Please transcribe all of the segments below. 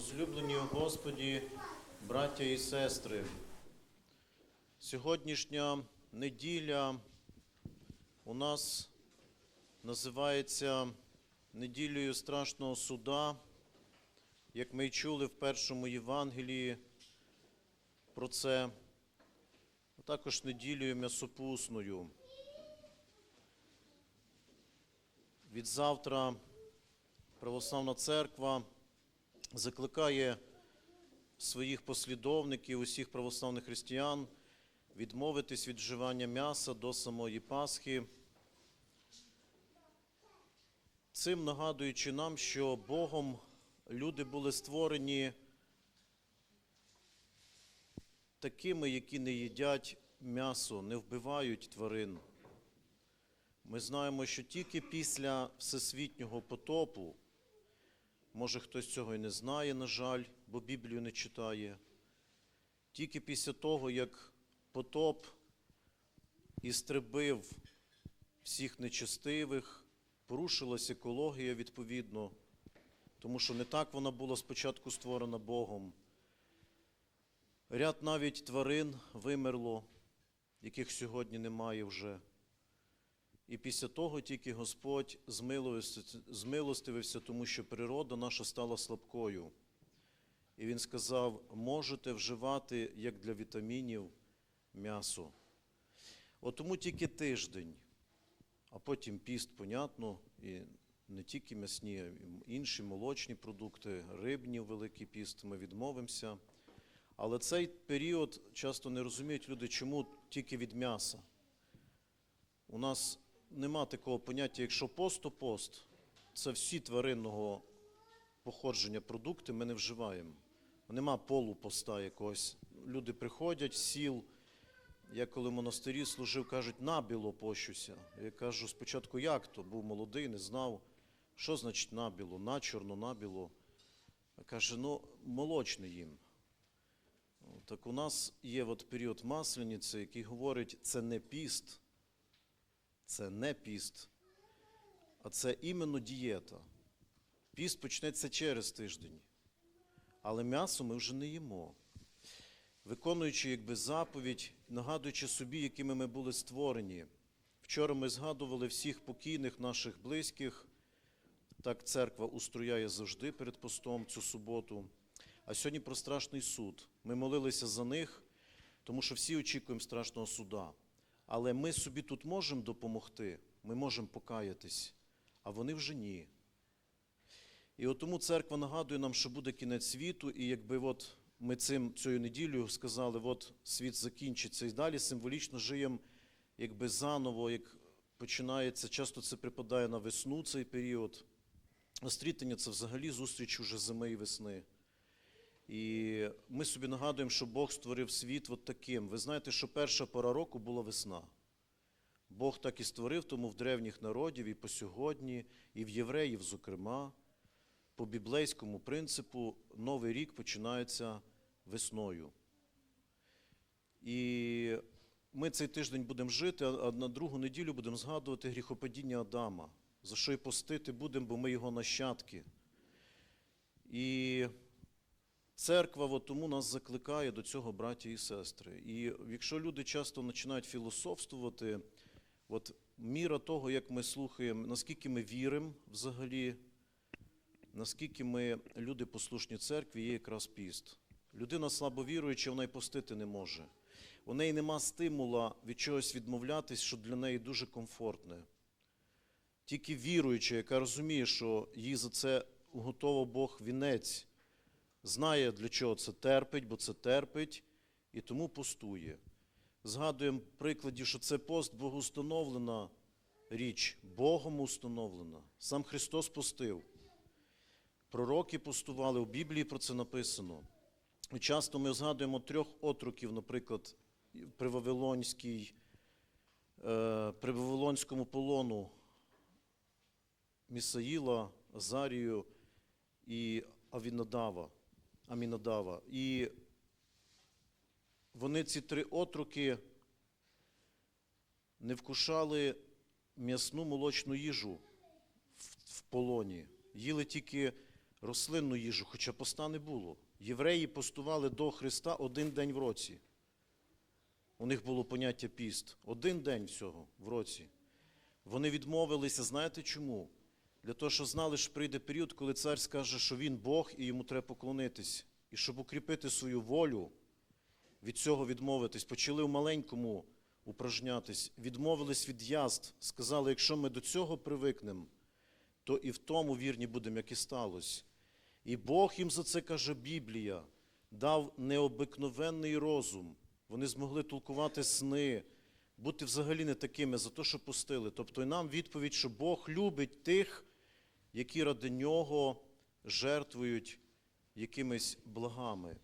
Возлюблені у Господі, браття і сестри, сьогоднішня неділя у нас називається неділею страшного суда, як ми й чули в першому Євангелії про це, а також неділею м'ясопусною. Від завтра Православна Церква закликає своїх послідовників, усіх православних християн відмовитись від вживання м'яса до самої Пасхи, цим нагадуючи нам, що Богом люди були створені такими, які не їдять м'ясо, не вбивають тварин. Ми знаємо, що тільки після всесвітнього потопу, може хтось цього і не знає, на жаль, бо Біблію не читає, тільки після того, як потоп істребив всіх нечестивих, порушилась екологія відповідно, тому що не так вона була спочатку створена Богом. Ряд навіть тварин вимерло, яких сьогодні немає вже. І після того тільки Господь змилостивився, тому що природа наша стала слабкою. І Він сказав, можете вживати, як для вітамінів, м'ясо. От тому тільки тиждень, а потім піст, понятно, і не тільки м'ясні, а й інші молочні продукти, рибні великий піст, ми відмовимося. Але цей період часто не розуміють люди, чому тільки від м'яса. У нас нема такого поняття, якщо пост, то пост. Це всі тваринного походження продукти ми не вживаємо. Нема полупоста якогось. Люди приходять з сіл. Я коли в монастирі служив, кажуть, набіло пощуся. Я кажу, спочатку як то? Був молодий, не знав, що значить набіло, начорно, набіло. Каже, ну, молочний їм. Так у нас є от період маслениці, який говорить, це не піст, це не піст, а це іменно дієта. Піст почнеться через тиждень. Але м'ясо ми вже не їмо. Виконуючи якби заповідь, нагадуючи собі, якими ми були створені. Вчора ми згадували всіх покійних наших близьких. Так церква устрояє завжди перед постом цю суботу. А сьогодні про страшний суд. Ми молилися за них, тому що всі очікуємо страшного суда. Але ми собі тут можемо допомогти, ми можемо покаятись, а вони вже ні. І от тому церква нагадує нам, що буде кінець світу, і якби от ми цим цією неділею сказали, от світ закінчиться, і далі символічно живемо якби заново, як починається, часто це припадає на весну цей період. Острітення це взагалі зустріч уже зими і весни. І ми собі нагадуємо, що Бог створив світ от таким. Ви знаєте, що перша пора року була весна. Бог так і створив, тому в древніх народів і по сьогодні, і в євреїв, зокрема, по біблейському принципу, Новий рік починається весною. І ми цей тиждень будемо жити, а на другу неділю будемо згадувати гріхопадіння Адама, за що й постити будемо, бо ми його нащадки. І Церква от тому нас закликає до цього, браті і сестри. І якщо люди часто починають філософствувати, от міра того, як ми слухаємо, наскільки ми віримо взагалі, наскільки ми люди послушні церкві, є якраз піст. Людина слабовіруюча, вона й постити не може. У неї нема стимула від чогось відмовлятись, що для неї дуже комфортне. Тільки віруюча, яка розуміє, що їй за це готово Бог вінець знає, для чого це терпить, бо це терпить, і тому постує. Згадуємо прикладі, що це пост богоустановлена річ, Богом установлена. Сам Христос постив. Пророки постували, у Біблії про це написано. І часто ми згадуємо трьох отроків, наприклад, при Вавилонській, е, при Вавилонському полону Місаїла, Азарію і Авінадава. Амінадава. І вони ці три отруки не вкушали м'ясну молочну їжу в полоні. Їли тільки рослинну їжу, хоча поста не було. Євреї постували до Христа один день в році. У них було поняття піст. Один день всього в році. Вони відмовилися, знаєте чому? Для того, що знали, що прийде період, коли цар скаже, що він Бог і йому треба поклонитись. І щоб укріпити свою волю, від цього відмовитись, почали в маленькому упражнятись, відмовились від язд, сказали, якщо ми до цього привикнемо, то і в тому вірні будемо, як і сталося. І Бог їм за це каже Біблія, дав необикновенний розум. Вони змогли толкувати сни, бути взагалі не такими за те, що пустили. Тобто і нам відповідь, що Бог любить тих, які ради нього жертвують якимись благами.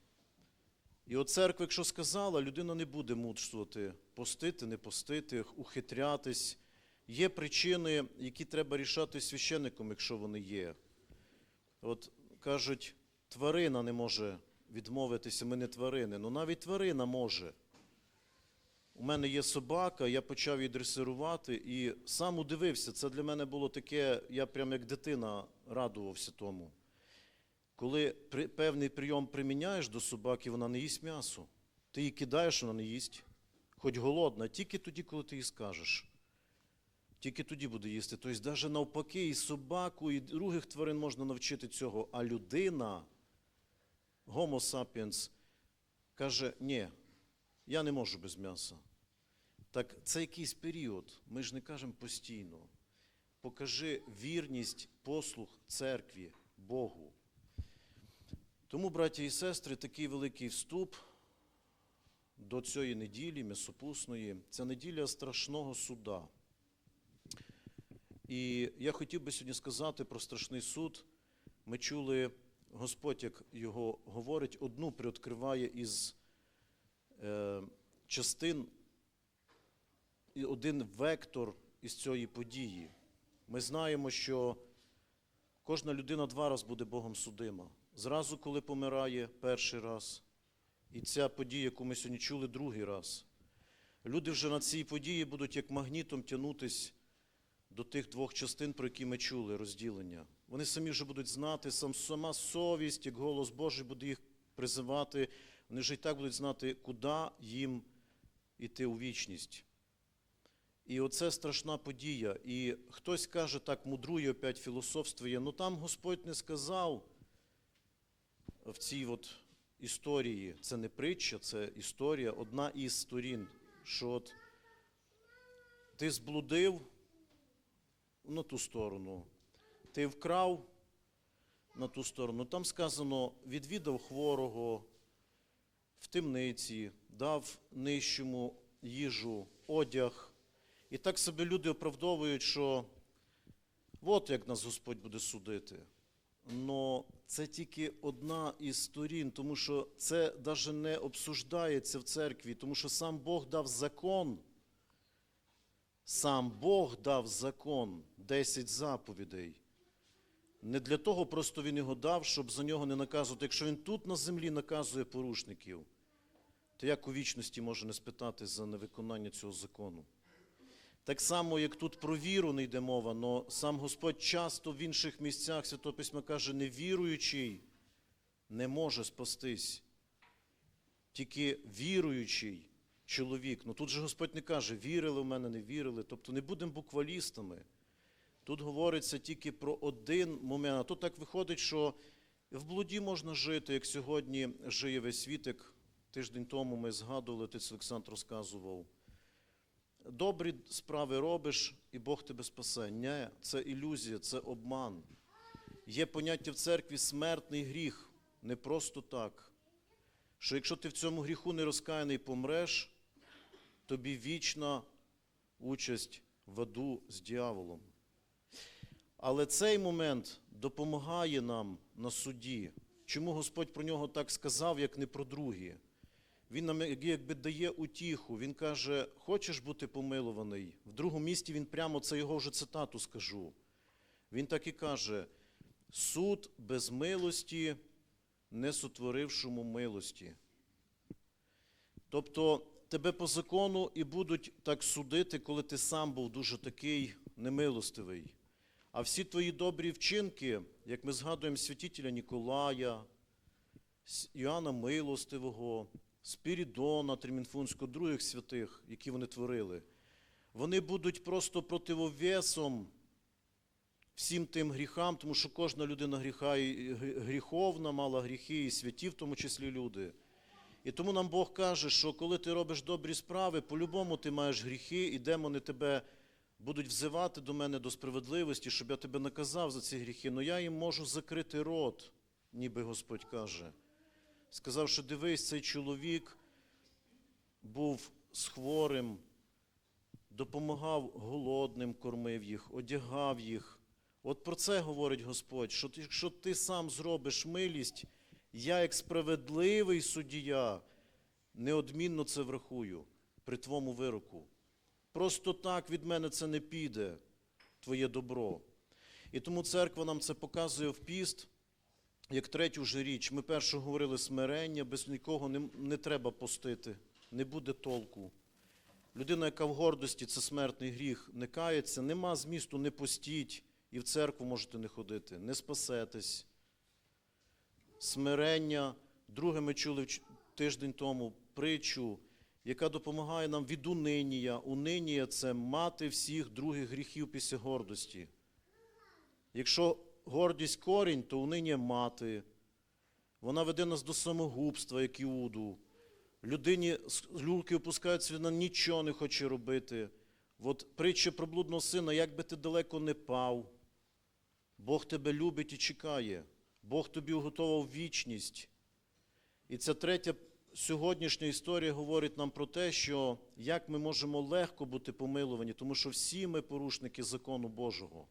І от церква, якщо сказала, людина не буде мучствувати, постити, не постити, ухитрятись. Є причини, які треба рішати священником, якщо вони є. От кажуть, тварина не може відмовитися, ми не тварини. Ну навіть тварина може. У мене є собака, я почав її дресирувати і сам удивився. Це для мене було таке, я прям як дитина радувався тому. Коли при, певний прийом приміняєш до собаки, вона не їсть м'ясо. Ти її кидаєш, вона не їсть. Хоч голодна, тільки тоді, коли ти їй скажеш. Тільки тоді буде їсти. Тобто, навіть навпаки, і собаку, і других тварин можна навчити цього. А людина, Homo sapiens, каже, ні, я не можу без м'яса. Так це якийсь період, ми ж не кажемо постійно. Покажи вірність, послух церкві, Богу. Тому, браті і сестри, такий великий вступ до цієї неділі, м'ясопусної, це неділя страшного суда. І я хотів би сьогодні сказати про страшний суд. Ми чули, Господь, як його говорить, одну приоткриває із частин, і один вектор із цієї події. Ми знаємо, що кожна людина два рази буде Богом судима. Зразу, коли помирає перший раз, і ця подія, яку ми сьогодні чули, другий раз. Люди вже на цій події будуть як магнітом тягнутись до тих двох частин, про які ми чули, розділення. Вони самі вже будуть знати, сам, сама совість, як голос Божий буде їх призивати. Вони вже і так будуть знати, куди їм йти у вічність. І оце страшна подія. І хтось каже, так мудрує, опять філософствує, ну там Господь не сказав в цій от історії, це не притча, це історія, одна із сторін, що от ти зблудив на ту сторону, ти вкрав на ту сторону. Там сказано, відвідав хворого в темниці, дав нижчому їжу, одяг. І так себе люди оправдовують, що от як нас Господь буде судити. Но це тільки одна із сторін, тому що це навіть не обсуждається в церкві, тому що сам Бог дав закон. Сам Бог дав закон, 10 заповідей. Не для того просто він його дав, щоб за нього не наказувати. Якщо він тут на землі наказує порушників, то як у вічності може не спитати за невиконання цього закону? Так само, як тут про віру не йде мова, але сам Господь часто в інших місцях Святого Письма каже, невіруючий не може спастись. Тільки віруючий чоловік. Ну тут же Господь не каже, вірили в мене, не вірили. Тобто не будемо буквалістами. Тут говориться тільки про один момент. А тут так виходить, що в блуді можна жити, як сьогодні жиє весь світ, як тиждень тому ми згадували, отець Олександр розказував. Добрі справи робиш, і Бог тебе спасе. Ні, це ілюзія, це обман. Є поняття в церкві смертний гріх, не просто так. Що якщо ти в цьому гріху не розкаяний помреш, тобі вічна участь в аду з дьяволом. Але цей момент допомагає нам на суді. Чому Господь про нього так сказав, як не про другі? Він нам якби дає утіху. Він каже: Хочеш бути помилуваний? В другому місті він прямо це його вже цитату скажу. Він так і каже: суд без милості, не сотворившому милості. Тобто тебе по закону і будуть так судити, коли ти сам був дуже такий немилостивий. А всі твої добрі вчинки, як ми згадуємо святителя Ніколая, Іоанна Милостивого, Спірідона Тремінфунського, других святих, які вони творили, вони будуть просто противовесом всім тим гріхам, тому що кожна людина гріха гріховна, мала гріхи, і святі, в тому числі люди. І тому нам Бог каже, що коли ти робиш добрі справи, по-любому ти маєш гріхи, і демони тебе будуть взивати до мене до справедливості, щоб я тебе наказав за ці гріхи. але я їм можу закрити рот, ніби Господь каже. Сказав, що дивись, цей чоловік був з хворим, допомагав голодним, кормив їх, одягав їх. От про це говорить Господь, що якщо ти сам зробиш милість, я, як справедливий суддя, неодмінно це врахую при твому вироку. Просто так від мене це не піде, твоє добро. І тому церква нам це показує в піст, як третю вже річ. Ми перше говорили смирення, без нікого не, не треба постити, не буде толку. Людина, яка в гордості, це смертний гріх, не кається, нема змісту, не постіть, і в церкву можете не ходити, не спасетесь. Смирення. Друге, ми чули тиждень тому притчу, яка допомагає нам від унинія. Унинія це мати всіх других гріхів після гордості. Якщо гордість корінь, то унинія мати. Вона веде нас до самогубства, як Іуду. Людині з люльки опускаються, вона нічого не хоче робити. От притча про блудного сина, як би ти далеко не пав, Бог тебе любить і чекає. Бог тобі уготовав вічність. І ця третя сьогоднішня історія говорить нам про те, що як ми можемо легко бути помилувані, тому що всі ми порушники закону Божого.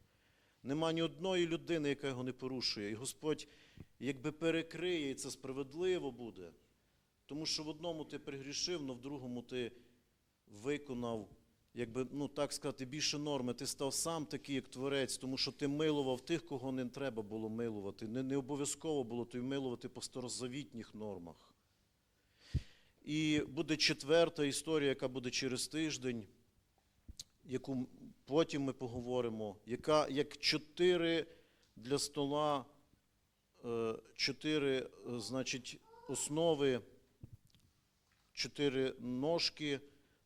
Нема ні одної людини, яка його не порушує. І Господь якби перекриє, і це справедливо буде. Тому що в одному ти пригрішив, але в другому ти виконав, якби, ну так сказати, більше норми. Ти став сам такий, як творець, тому що ти милував тих, кого не треба було милувати. Не, не обов'язково було тобі милувати по старозавітніх нормах. І буде четверта історія, яка буде через тиждень, яку потім ми поговоримо, яка як чотири для стола, е, чотири, е, значить, основи, чотири ножки,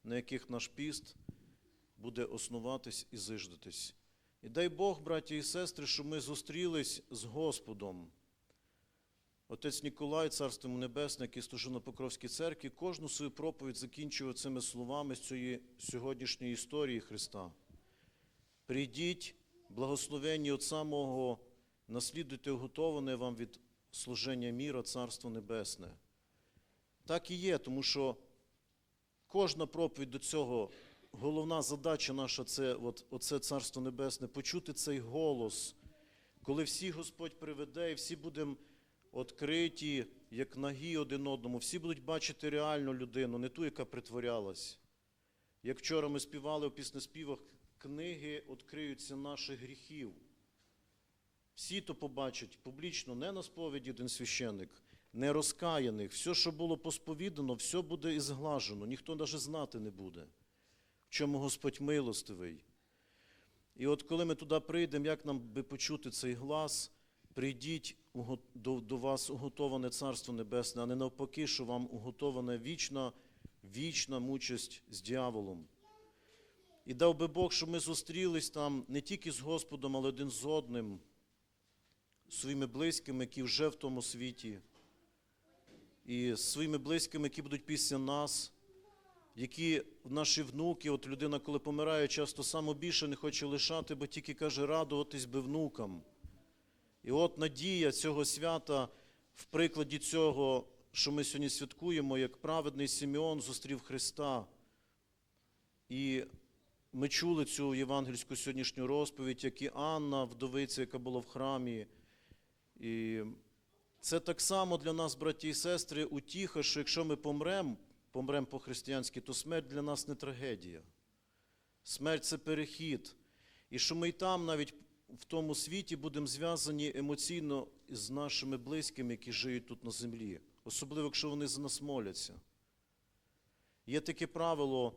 на яких наш піст буде основатись і зиждатись. І дай Бог, браті і сестри, щоб ми зустрілись з Господом. Отець Ніколай, Царство Небесне, який служив на Покровській церкві, кожну свою проповідь закінчував цими словами з цієї сьогоднішньої історії Христа. Прийдіть, благословенні от самого, наслідуйте уготоване вам від служення міра, Царство Небесне. Так і є, тому що кожна проповідь до цього, головна задача наша це от, оце Царство Небесне, почути цей голос, коли всі Господь приведе, і всі будемо відкриті, як нагі один одному, всі будуть бачити реальну людину, не ту, яка притворялась. Як вчора ми співали в піснеспівах, книги відкриються наших гріхів. Всі то побачать публічно, не на сповіді один священник, не розкаяних. Все, що було посповідано, все буде і зглажено, ніхто навіть знати не буде, в чому Господь милостивий. І от коли ми туди прийдемо, як нам би почути цей глас, прийдіть до, вас уготоване Царство Небесне, а не навпаки, що вам уготована вічна, вічна мучасть з дьяволом. І дав би Бог, щоб ми зустрілись там не тільки з Господом, але один з одним, своїми близькими, які вже в тому світі, і з своїми близькими, які будуть після нас, які наші внуки, от людина, коли помирає, часто саме більше не хоче лишати, бо тільки каже, радуватись би внукам. І от надія цього свята в прикладі цього, що ми сьогодні святкуємо, як праведний Симеон зустрів Христа. І ми чули цю євангельську сьогоднішню розповідь, як і Анна, вдовиця, яка була в храмі. І це так само для нас, браті і сестри, утіха, що якщо ми помремо, помремо по-християнськи, то смерть для нас не трагедія. Смерть це перехід. І що ми й там навіть в тому світі будемо зв'язані емоційно з нашими близькими, які живуть тут на землі, особливо якщо вони за нас моляться. Є таке правило,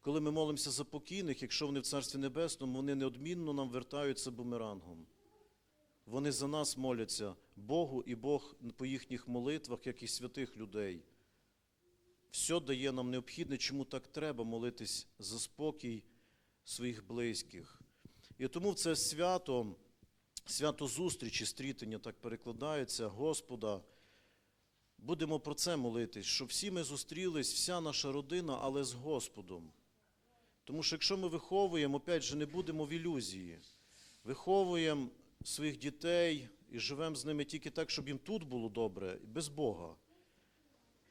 коли ми молимося за покійних, якщо вони в Царстві Небесному, вони неодмінно нам вертаються бумерангом. Вони за нас моляться Богу, і Бог по їхніх молитвах, як і святих людей. Все дає нам необхідне, чому так треба молитись за спокій своїх близьких. І тому це свято, свято зустрічі, стрітення так перекладається, Господа. Будемо про це молитись, щоб всі ми зустрілись, вся наша родина, але з Господом. Тому що якщо ми виховуємо, опять же, не будемо в ілюзії, виховуємо своїх дітей і живемо з ними тільки так, щоб їм тут було добре, без Бога,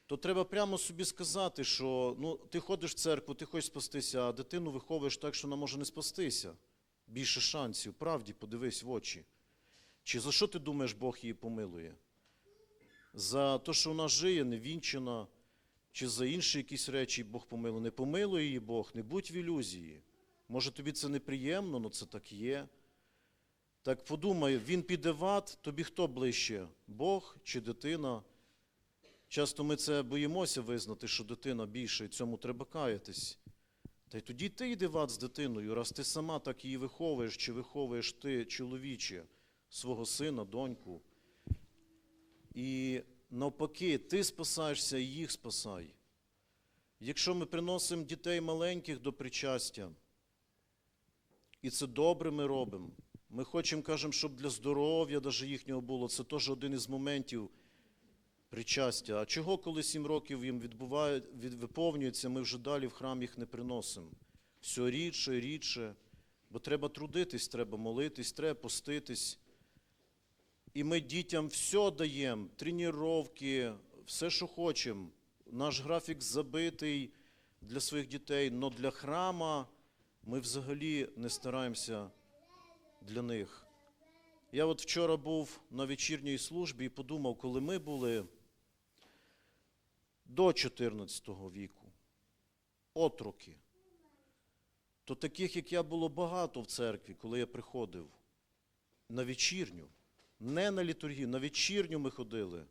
то треба прямо собі сказати, що ну, ти ходиш в церкву, ти хочеш спастися, а дитину виховуєш так, що вона може не спастися. Більше шансів, правді, подивись в очі. Чи за що ти думаєш, Бог її помилує? За те, що вона жиє, невінчена, чи за інші якісь речі Бог помилує. Не помилує її Бог, не будь в ілюзії. Може, тобі це неприємно, але це так є. Так подумай, він піде в ад, тобі хто ближче? Бог чи дитина? Часто ми це боїмося визнати, що дитина більше, і цьому треба каятись. Та й тоді ти йди в ад з дитиною, раз ти сама так її виховуєш, чи виховуєш ти, чоловіче, свого сина, доньку. І навпаки, ти спасаєшся і їх спасай. Якщо ми приносимо дітей маленьких до причастя, і це добре ми робимо, ми хочемо, кажемо, щоб для здоров'я даже їхнього було, це теж один із моментів причастя. А чого, коли сім років їм відбуває, від, виповнюється, ми вже далі в храм їх не приносимо? Все рідше рідше, бо треба трудитись, треба молитись, треба поститись. І ми дітям все даємо, тренування, все, що хочемо. Наш графік забитий для своїх дітей, але для храма ми взагалі не стараємося для них. Я от вчора був на вечірній службі і подумав, коли ми були до 14 віку, отроки, то таких, як я, було багато в церкві, коли я приходив на вечірню. Не на літургію, на вечірню ми ходили.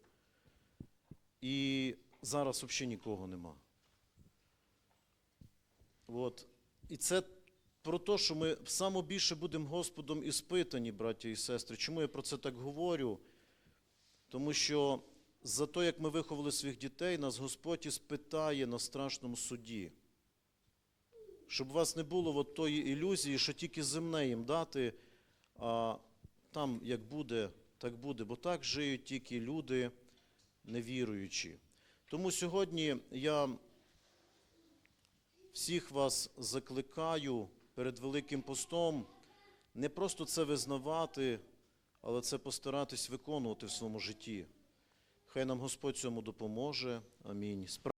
І зараз взагалі нікого нема. От. І це про те, що ми саме більше будемо Господом іспитані, браття і сестри. Чому я про це так говорю? Тому що за те, як ми виховали своїх дітей, нас Господь іспитає на страшному суді. Щоб у вас не було от тої ілюзії, що тільки земне їм дати, а там як буде, так буде, бо так жиють тільки люди невіруючі. Тому сьогодні я всіх вас закликаю перед Великим постом не просто це визнавати, але це постаратись виконувати в своєму житті. Хай нам Господь цьому допоможе. Амінь.